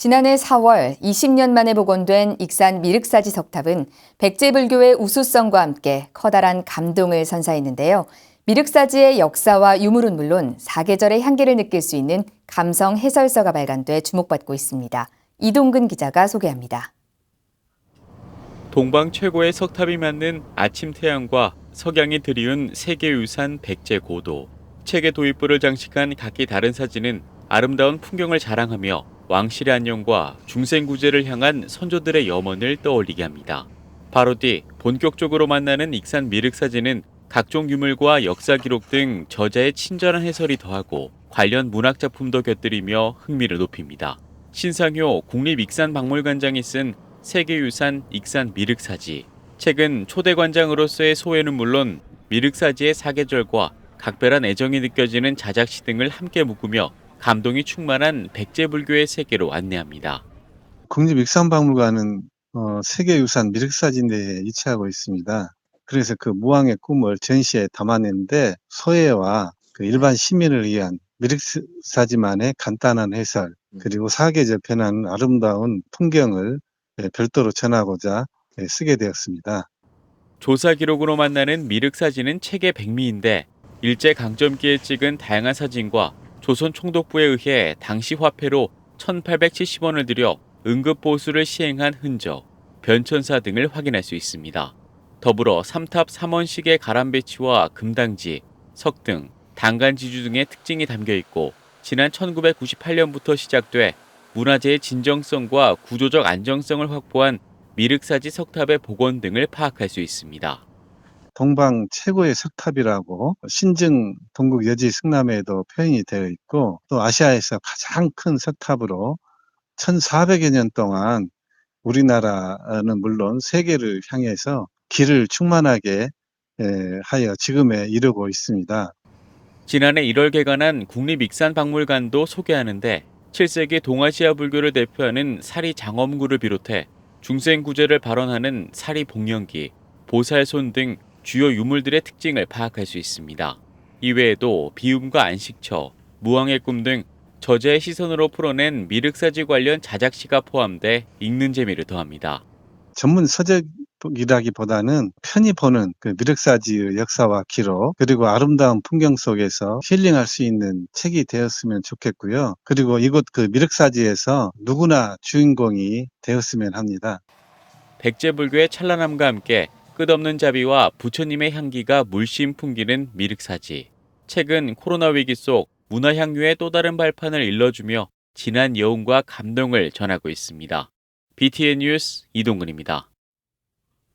지난해 4월 20년 만에 복원된 익산 미륵사지 석탑은 백제불교의 우수성과 함께 커다란 감동을 선사했는데요. 미륵사지의 역사와 유물은 물론 사계절의 향기를 느낄 수 있는 감성 해설서가 발간돼 주목받고 있습니다. 이동근 기자가 소개합니다. 동방 최고의 석탑이 맞는 아침 태양과 석양이 드리운 세계유산 백제 고도. 책의 도입부를 장식한 각기 다른 사진은 아름다운 풍경을 자랑하며 왕실의 안녕과 중생구제를 향한 선조들의 염원을 떠올리게 합니다. 바로 뒤 본격적으로 만나는 익산 미륵사진은 각종 유물과 역사 기록 등 저자의 친절한 해설이 더하고 관련 문학 작품도 곁들이며 흥미를 높입니다. 신상효 국립익산박물관장이 쓴 세계유산 익산 미륵사지. 책은 초대 관장으로서의 소회는 물론 미륵사지의 사계절과 각별한 애정이 느껴지는 자작시 등을 함께 묶으며 감동이 충만한 백제불교의 세계로 안내합니다. 국립익산박물관은 어, 세계유산 미륵사진대에 위치하고 있습니다. 그래서 그 무왕의 꿈을 전시에 담아냈는데 소회와 그 일반 시민을 위한 미륵사지만의 간단한 해설 그리고 사계절 변하는 아름다운 풍경을 예, 별도로 전하고자 예, 쓰게 되었습니다. 조사 기록으로 만나는 미륵 사진은 책의 백미인데 일제 강점기에 찍은 다양한 사진과 조선 총독부에 의해 당시 화폐로 1,870원을 들여 응급 보수를 시행한 흔적, 변천사 등을 확인할 수 있습니다. 더불어 삼탑 3원식의 가람 배치와 금당지, 석등, 당간지주 등의 특징이 담겨 있고 지난 1998년부터 시작돼 문화재의 진정성과 구조적 안정성을 확보한 미륵사지 석탑의 복원 등을 파악할 수 있습니다. 동방 최고의 석탑이라고 신증 동국 여지 승남에도 표현이 되어 있고 또 아시아에서 가장 큰 석탑으로 1400여 년 동안 우리나라는 물론 세계를 향해서 길을 충만하게 에, 하여 지금에 이르고 있습니다. 지난해 1월 개관한 국립익산박물관도 소개하는데 7세기 동아시아 불교를 대표하는 사리 장엄구를 비롯해 중생구제를 발언하는 사리 복령기, 보살손 등 주요 유물들의 특징을 파악할 수 있습니다. 이외에도 비움과 안식처, 무왕의 꿈 등 저자의 시선으로 풀어낸 미륵사지 관련 자작시가 포함돼 읽는 재미를 더합니다. 전문 서적이라기보다는 편히 보는 그 미륵사지의 역사와 기록 그리고 아름다운 풍경 속에서 힐링할 수 있는 책이 되었으면 좋겠고요. 그리고 이곳 그 미륵사지에서 누구나 주인공이 되었으면 합니다. 백제불교의 찬란함과 함께 끝없는 자비와 부처님의 향기가 물씬 풍기는 미륵사지. 책은 코로나 위기 속 문화 향유의 또 다른 발판을 일러주며 진한 여운과 감동을 전하고 있습니다. BTN 뉴스 이동근입니다.